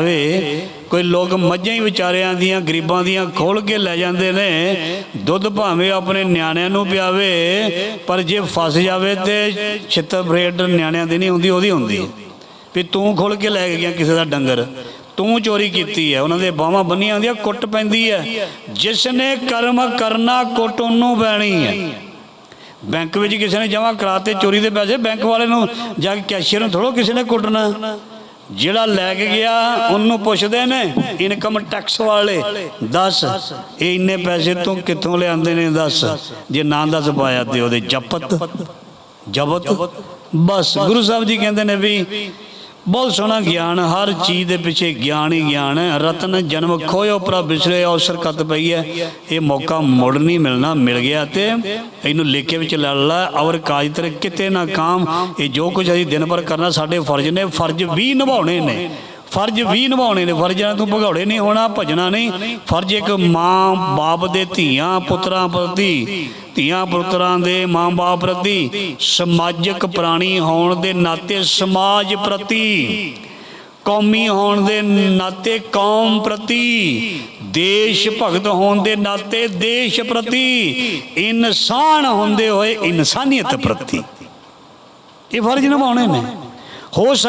ਆਵੇ ਕੋਈ ਲੋਕ ਮੱਝਾਂ ਹੀ ਵਿਚਾਰਿਆਂ ਦੀਆਂ, ਗਰੀਬਾਂ ਦੀਆਂ ਖੋਲ ਕੇ ਲੈ ਜਾਂਦੇ ਨੇ, ਦੁੱਧ ਭਾਵੇਂ ਆਪਣੇ ਨਿਆਣਿਆਂ ਨੂੰ ਪਿਆਵੇ, ਪਰ ਜੇ ਫਸ ਜਾਵੇ ਤੇ ਛਿੱਤਰ ਬਰੇਡ ਨਿਆਣਿਆਂ ਦੀ ਨਹੀਂ ਹੁੰਦੀ, ਉਹਦੀ ਹੁੰਦੀ। ਵੀ ਤੂੰ ਖੋਲ ਕੇ ਲੈ ਗਿਆ ਕਿਸੇ ਦਾ ਡੰਗਰ, ਤੂੰ ਚੋਰੀ ਕੀਤੀ ਹੈ, ਉਹਨਾਂ ਦੇ ਬਾਹਾਂ ਬੰਨੀਆਂ ਹੁੰਦੀਆਂ, ਕੁੱਟ ਪੈਂਦੀ ਹੈ। ਜਿਸ ਨੇ ਕਰਮ ਕਰਨਾ, ਕੁੱਟ ਉਹਨੂੰ ਪੈਣੀ ਹੈ। ਬੈਂਕ ਵਿੱਚ ਕਿਸੇ ਨੇ ਜਮ੍ਹਾਂ ਕਰਾਤੇ ਚੋਰੀ ਦੇ ਪੈਸੇ, ਬੈਂਕ ਵਾਲੇ ਨੂੰ ਜਾ ਕੇ ਕੈਸ਼ੀਅਰ ਨੂੰ ਥੋੜੋ ਕਿਸੇ ਨੇ ਕੁੱਟਣਾ। ਜਿਹੜਾ ਲੈ ਕੇ ਗਿਆ, ਉਹਨੂੰ ਪੁੱਛਦੇ ਨੇ ਇਨਕਮ ਟੈਕਸ ਵਾਲੇ। ਦੱਸ, ਇਹ ਇੰਨੇ ਪੈਸੇ ਤੋਂ ਕਿੱਥੋਂ ਲਿਆਂਦੇ ਨੇ, ਦੱਸ। ਜੇ ਨਾਂ ਦੱਸ ਪਾਇਆ ਤੇ ਉਹਦੇ ਜਪਤ ਜਬਤ। ਬਸ, ਗੁਰੂ ਸਾਹਿਬ ਜੀ ਕਹਿੰਦੇ ਨੇ ਵੀ ਬਹੁਤ ਸੋਹਣਾ ਗਿਆਨ, ਹਰ ਚੀਜ਼ ਦੇ ਪਿੱਛੇ ਗਿਆਨ ਹੀ ਗਿਆਨ ਹੈ। ਰਤਨ, ਜਨਮ ਖੋਇਓ ਪ੍ਰਭ ਵਿਸਰੇ ਅਵਸਰ ਕਤ ਪਈ ਹੈ। ਇਹ ਮੌਕਾ ਮੁੜ ਨਹੀਂ ਮਿਲਣਾ, ਮਿਲ ਗਿਆ ਤੇ ਇਹਨੂੰ ਲੇਖੇ ਵਿੱਚ ਲੜ ਲਾ। ਔਰ ਕਾਜ ਤਰ ਕਿਤੇ ਨਾ ਕਾਮ। ਇਹ ਜੋ ਕੁਝ ਅਸੀਂ ਦਿਨ ਭਰ ਕਰਨਾ, ਸਾਡੇ ਫਰਜ਼ ਨੇ, ਫਰਜ਼ ਵੀ ਨਿਭਾਉਣੇ ਨੇ। ਫਰਜ਼ ਵੀ ਨਿਭਾਉਣੇ ਨੇ, ਫਰਜ਼ਾਂ ਤੋਂ ਭਗੌੜੇ ਨਹੀਂ ਹੋਣਾ, ਭਜਣਾ ਨਹੀਂ। ਫਰਜ਼ ਇੱਕ ਮਾਂ ਬਾਪ ਦੇ ਧੀਆਂ ਪੁੱਤਰਾਂ ਪ੍ਰਤੀ, ਧੀਆਂ ਪੁੱਤਰਾਂ ਦੇ ਮਾਂ ਬਾਪ ਪ੍ਰਤੀ, ਸਮਾਜਿਕ ਪ੍ਰਾਣੀ ਹੋਣ ਦੇ ਨਾਤੇ ਸਮਾਜ ਪ੍ਰਤੀ, ਕੌਮੀ ਹੋਣ ਦੇ ਨਾਤੇ ਕੌਮ ਪ੍ਰਤੀ, ਦੇਸ਼ ਭਗਤ ਹੋਣ ਦੇ ਨਾਤੇ ਦੇਸ਼ ਪ੍ਰਤੀ, ਇਨਸਾਨ ਹੁੰਦੇ ਹੋਏ ਇਨਸਾਨੀਅਤ ਪ੍ਰਤੀ। ਇਹ ਫਰਜ਼ ਨਿਭਾਉਣੇ ਨੇ। ਹੋ ਸਕ